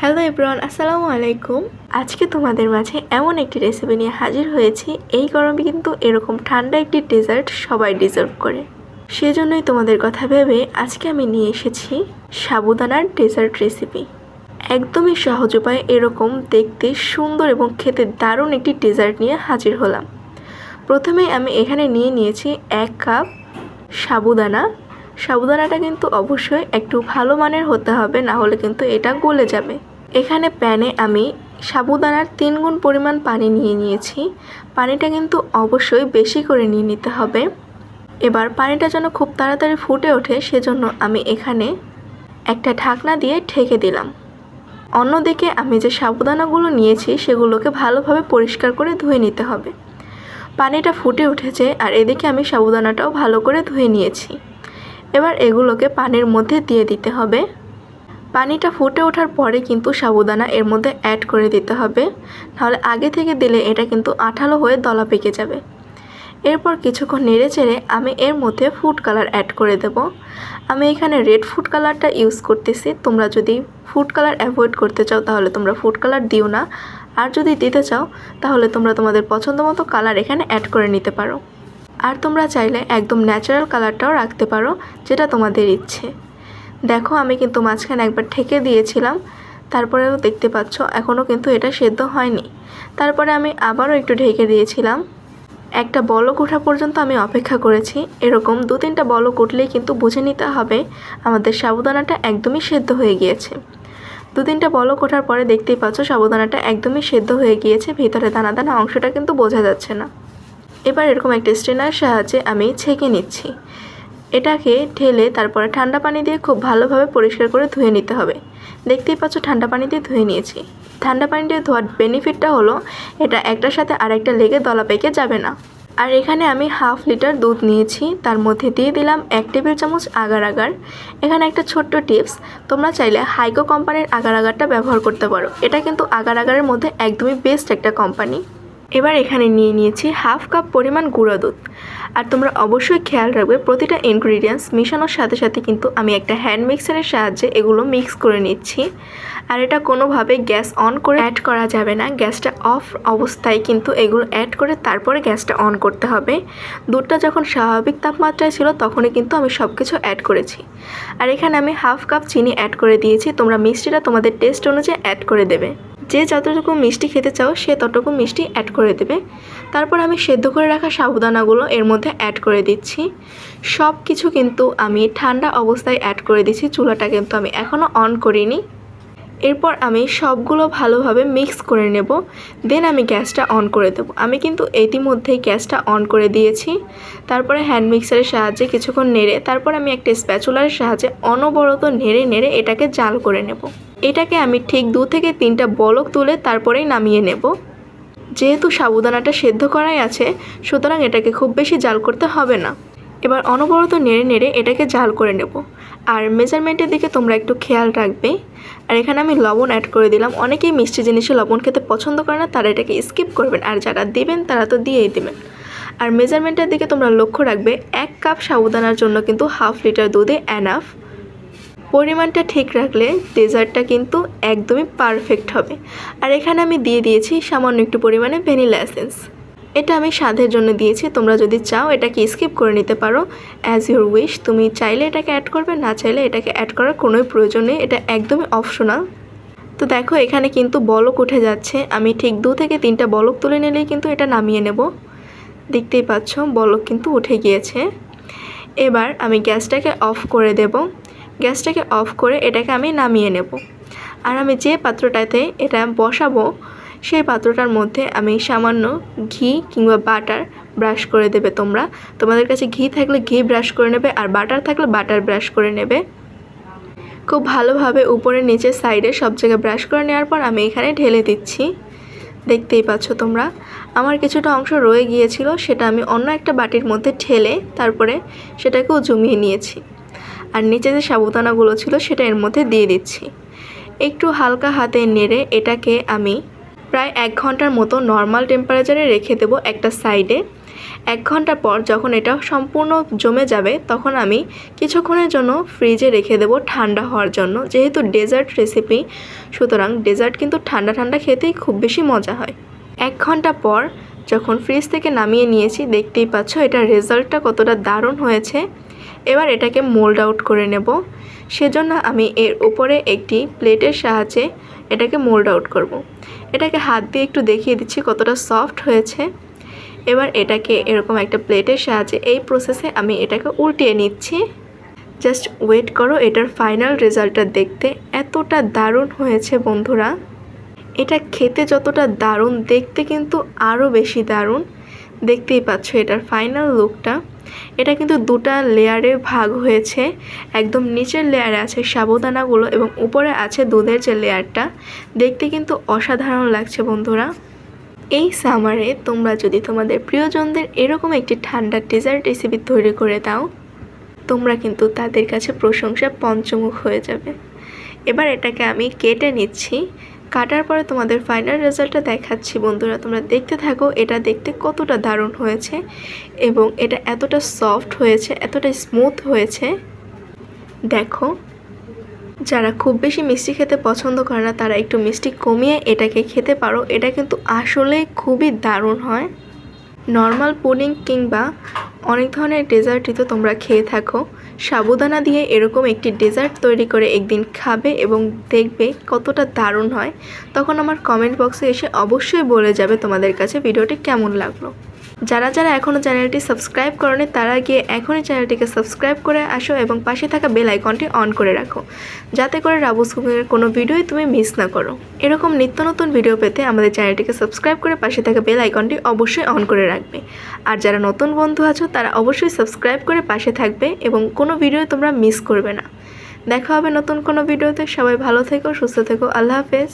Hello এব্রান আসসালামু আলাইকুম। আজকে তোমাদের মাঝে এমন একটি রেসিপি নিয়ে হাজির হয়েছি। এই গরমে কিন্তু এরকম ঠান্ডা একটি ডেজার্ট সবাই ডিজার্ভ করে। সেজন্যই তোমাদের কথা ভেবে আজকে আমি নিয়ে এসেছি সাবুদানার ডেজার্ট রেসিপি একদমই সহজ উপায়ে এরকম দেখতে সুন্দর এবং খেতে দারুণ একটি ডেজার্ট নিয়ে হাজির হলাম। প্রথমে আমি এখানে নিয়ে নিয়েছি এক কাপ সাবুদানা। সাবুদানাটা কিন্তু অবশ্যই একটু ভালো মানের হতে হবে, না হলে কিন্তু এটা গলে যাবে। এখানে প্যানে আমি সাবুদানার তিন গুণ পরিমাণ পানি নিয়ে নিয়েছি। পানিটা কিন্তু অবশ্যই বেশি করে নিয়ে নিতে হবে। এবার পানিটা যেন খুব তাড়াতাড়ি ফুটে ওঠে, সেজন্য আমি এখানে একটা ঢাকনা দিয়ে ঢেকে দিলাম। অন্যদিকে আমি যে সাবুদানাগুলো নিয়েছি, সেগুলোকে ভালোভাবে পরিষ্কার করে ধুয়ে নিতে হবে। পানিটা ফুটে উঠেছে, আর এদিকে আমি সাবুদানাটাও ভালো করে ধুয়ে নিয়েছি। এবার এগুলোকে পানির মধ্যে দিয়ে দিতে হবে। পানিটা ফুটে ওঠার পরে কিন্তু সাবুদানা এর মধ্যে অ্যাড করে দিতে হবে। নাহলে আগে থেকে দিলে এটা কিন্তু আঠালো হয়ে দলা পেকে যাবে। এরপর কিছুক্ষণ নেড়ে চেড়ে আমি এর মধ্যে ফুড কালার অ্যাড করে দেব। আমি এখানে রেড ফুড কালারটা ইউজ করতেছি। তোমরা যদি ফুড কালার অ্যাভয়েড করতে চাও, তাহলে তোমরা ফুড কালার দিও না। আর যদি দিতে চাও, তাহলে তোমরা তোমাদের পছন্দ মতো কালার এখানে অ্যাড করে নিতে পারো। আর তোমরা চাইলে একদম ন্যাচারাল কালারটাও রাখতে পারো, যেটা তোমাদের ইচ্ছে। দেখো, আমি কিন্তু মাঝখানে একবার ঠেকে দিয়েছিলাম তারপরেও দেখতে পাচ্ছ এখনও কিন্তু এটা সেদ্ধ হয়নি। তারপরে আমি আবারও একটু ঢেকে দিয়েছিলাম। একটা বলক ওঠা পর্যন্ত আমি অপেক্ষা করেছি। এরকম দু তিনটা বলক উঠলেই কিন্তু বুঝে নিতে হবে, আমাদের সাবুদানাটা একদমই সেদ্ধ হয়ে গিয়েছে। দু তিনটা বলক ওঠার পরে দেখতেই পাচ্ছ, সাবুদানাটা একদমই সেদ্ধ হয়ে গিয়েছে, ভিতরে দানা দানা অংশটা কিন্তু বোঝা যাচ্ছে না। এবার এরকম একটা স্ট্রেনার সাহায্যে আমি ছেঁকে নিচ্ছি। এটাকে ঢেলে তারপরে ঠান্ডা পানি দিয়ে খুব ভালোভাবে পরিষ্কার করে ধুয়ে নিতে হবে। দেখতেই পাচ্ছ, ঠান্ডা পানি দিয়ে ধুয়ে নিয়েছি। ঠান্ডা পানি দিয়ে ধোয়ার বেনিফিটটা হলো, এটা একটার সাথে আরেকটা লেগে দলা পেকে যাবে না। আর এখানে আমি হাফ লিটার দুধ নিয়েছি, তার মধ্যে দিয়ে দিলাম এক টেবিল চামচ আগার আগার। এখানে একটা ছোট্ট টিপস, তোমরা চাইলে হাইকো কোম্পানির আগার আগারটা ব্যবহার করতে পারো। এটা কিন্তু আগার আগারের মধ্যে একদমই বেস্ট একটা কোম্পানি। এবার এখানে নিয়ে নিয়েছি হাফ কাপ পরিমাণ গুঁড়ো দুধ। আর তোমরা অবশ্যই খেয়াল রাখবে, প্রতিটা ইনগ্রিডিয়েন্টস মেশানোর সাথে সাথে কিন্তু আমি একটা হ্যান্ড মিক্সারের সাহায্যে এগুলো মিক্স করে নিচ্ছি। আর এটা কোনোভাবে গ্যাস অন করে অ্যাড করা যাবে না। গ্যাসটা অফ অবস্থায় কিন্তু এগুলো অ্যাড করে তারপরে গ্যাসটা অন করতে হবে। দুধটা যখন স্বাভাবিক তাপমাত্রায় ছিল তখনই কিন্তু আমি সব কিছু অ্যাড করেছি। আর এখানে আমি হাফ কাপ চিনি অ্যাড করে দিয়েছি। তোমরা মিষ্টিটা তোমাদের টেস্ট অনুযায়ী অ্যাড করে দেবে। যে যতটুকু মিষ্টি খেতে চাও সে ততটুকু মিষ্টি অ্যাড করে দেবে। তারপর আমি সেদ্ধ করে রাখা সাবুদানাগুলো এর মধ্যে অ্যাড করে দিচ্ছি। সব কিছু কিন্তু আমি ঠান্ডা অবস্থায় অ্যাড করে দিচ্ছি, চুলাটা কিন্তু আমি এখনও অন করিনি। এরপর আমি সবগুলো ভালোভাবে মিক্স করে নেব দেন আমি গ্যাসটা অন করে দেবো। আমি কিন্তু ইতিমধ্যেই গ্যাসটা অন করে দিয়েছি। তারপরে হ্যান্ড মিক্সারের সাহায্যে কিছুক্ষণ নেড়ে, তারপর আমি একটা স্প্যাচুলারের সাহায্যে অনবরত নেড়ে নেড়ে এটাকে জাল করে নেব। এটাকে আমি ঠিক দু থেকে তিনটা বলক তুলে তারপরেই নামিয়ে নেব। যেহেতু সাবুদানাটা সেদ্ধ করাই আছে, সুতরাং এটাকে খুব বেশি জাল করতে হবে না। এবার অনবরত নেড়ে নেড়ে এটাকে জাল করে নেব। আর মেজারমেন্টের দিকে তোমরা একটু খেয়াল রাখবে। আর এখানে আমি লবণ অ্যাড করে দিলাম। অনেকেই মিষ্টি জিনিসে লবণ খেতে পছন্দ করে না, তারা এটাকে স্কিপ করবেন। আর যারা দেবেন, তারা তো দিয়েই দেবেন। আর মেজারমেন্টের দিকে তোমরা লক্ষ্য রাখবে, এক কাপ সাবুদানার জন্য কিন্তু হাফ লিটার দুধে অ্যানাফ পরিমাণটা ঠিক রাখলে ডেজার্টটা কিন্তু একদমই পারফেক্ট হবে। আর এখানে আমি দিয়ে দিয়েছি সামান্য একটু পরিমাণে ভ্যানিলা এসেন্স। এটা আমি স্বাদের জন্য দিয়েছি, তোমরা যদি চাও এটাকে স্কিপ করে নিতে পারো। অ্যাজ ইউর উইশ তুমি চাইলে এটাকে অ্যাড করবে, না চাইলে এটাকে অ্যাড করার কোনোই প্রয়োজন নেই, এটা একদমই অপশনাল তো দেখো, এখানে কিন্তু বলক উঠে যাচ্ছে। আমি ঠিক দু থেকে তিনটা বলক তুলে নিলেই কিন্তু এটা নামিয়ে নেব। দেখতেই পাচ্ছ, বলক কিন্তু উঠে গিয়েছে। এবার আমি গ্যাসটাকে অফ করে দেব। গ্যাসটাকে অফ করে এটাকে আমি নামিয়ে নেব। আর আমি যে পাত্রটাতে এটা বসাবো, সেই পাত্রটার মধ্যে আমি সামান্য ঘি কিংবা বাটার ব্রাশ করে দেবে তোমরা। তোমাদের কাছে ঘি থাকলে ঘি ব্রাশ করে নেবে আর বাটার থাকলে বাটার ব্রাশ করে নেবে। খুব ভালোভাবে উপরে নিচে সাইডে সব জায়গায় ব্রাশ করে নেওয়ার পর আমি এখানে ঢেলে দিচ্ছি। দেখতেই পাচ্ছ তোমরা। আমার কিছুটা অংশ রয়ে গিয়েছিল, সেটা আমি অন্য একটা বাটির মধ্যে ঢেলে তারপরে সেটাকেও জমিয়ে নিয়েছি। আর নিচে যে সাবুদানাগুলো ছিল সেটা এর মধ্যে দিয়ে দিচ্ছি। একটু হালকা হাতে নেড়ে এটাকে আমি প্রায় এক ঘণ্টার মতো নর্মাল টেম্পারেচারে রেখে দেবো একটা সাইডে এক ঘণ্টা পর যখন এটা সম্পূর্ণ জমে যাবে, তখন আমি কিছুক্ষণের জন্য ফ্রিজে রেখে দেবো ঠান্ডা হওয়ার জন্য। যেহেতু ডেজার্ট রেসিপি সুতরাং ডেজার্ট কিন্তু ঠান্ডা ঠান্ডা খেতেই খুব বেশি মজা হয়। এক ঘণ্টা পর যখন ফ্রিজ থেকে নামিয়ে নিয়েছি, দেখতেই পাচ্ছ এটার রেজাল্টটা কতটা দারুণ হয়েছে। এবার এটাকে মোল্ড আউট করে নেব। সেজন্য আমি এর উপরে একটি প্লেটের সাহায্যে এটাকে মোল্ড আউট করব। এটাকে হাত দিয়ে একটু দেখিয়ে দিচ্ছি কতটা সফট হয়েছে। এবার এটাকে এরকম একটা প্লেটের সাহায্যে এই প্রসেসে আমি এটাকে উল্টিয়ে নিচ্ছি। জাস্ট ওয়েট করো, এটার ফাইনাল রেজাল্টটা দেখতে এতটা দারুণ হয়েছে বন্ধুরা। এটা খেতে যতটা দারুণ, দেখতে কিন্তু আরও বেশি দারুণ। দেখতেই পাচ্ছ এটার ফাইনাল লুকটা এটা কিন্তু দুটা লেয়ারে ভাগ হয়েছে। একদম নিচের লেয়ারে আছে সাবুদানাগুলো এবং উপরে আছে দুধের যে লেয়ারটা। দেখতে কিন্তু অসাধারণ লাগছে বন্ধুরা। এই সামারে তোমরা যদি তোমাদের প্রিয়জনদের এরকম একটি ঠান্ডা ডেজার্ট রেসিপি তৈরি করে দাও, তোমরা কিন্তু তাদের কাছে প্রশংসা পঞ্চমুখ হয়ে যাবে। এবার এটাকে আমি কেটে নিচ্ছি। কাটার পরে তোমাদের ফাইনাল রেজাল্টটা দেখাচ্ছি, বন্ধুরা। তোমরা দেখতে থাকো, এটা দেখতে কতটা দারুণ হয়েছে এবং এটা এতটা সফট হয়েছে, এতটা স্মুথ হয়েছে। দেখো, যারা খুব বেশি মিষ্টি খেতে পছন্দ করে না, তারা একটু মিষ্টি কমিয়ে এটাকে খেতে পারো। এটা কিন্তু আসলে খুবই দারুণ হয়। নর্মাল পুডিং কিংবা অনেক ধরনের ডেজার্টই তো তোমরা খেয়ে থাকো। সাবুদানা দিয়ে এরকম একটি ডেজার্ট তৈরি করে একদিন খাবে এবং দেখবে কতটা দারুণ হয়। তখন আমার কমেন্ট বক্সে এসে অবশ্যই বলে যাবে তোমাদের কাছে ভিডিওটি কেমন লাগল। যারা যারা এখনও চ্যানেলটি সাবস্ক্রাইব করনি, তারা গিয়ে এখনই চ্যানেলটিকে সাবস্ক্রাইব করে আসো এবং পাশে থাকা বেল আইকনটি অন করে রাখো। যাতে করে রাবুস কুকিংয়ের কোনো ভিডিওই তুমি মিস না করো। এরকম নিত্য নতুন ভিডিও পেতে আমাদের চ্যানেলটিকে সাবস্ক্রাইব করে পাশে থাকা বেল আইকনটি অবশ্যই অন করে রাখবে। আর যারা নতুন বন্ধু আছো, তারা অবশ্যই সাবস্ক্রাইব করে পাশে থাকবে এবং কোনো ভিডিও তোমরা মিস করবে না। দেখা হবে নতুন কোনো ভিডিওতে। সবাই ভালো থেকো, সুস্থ থেকো। আল্লাহ হাফেজ।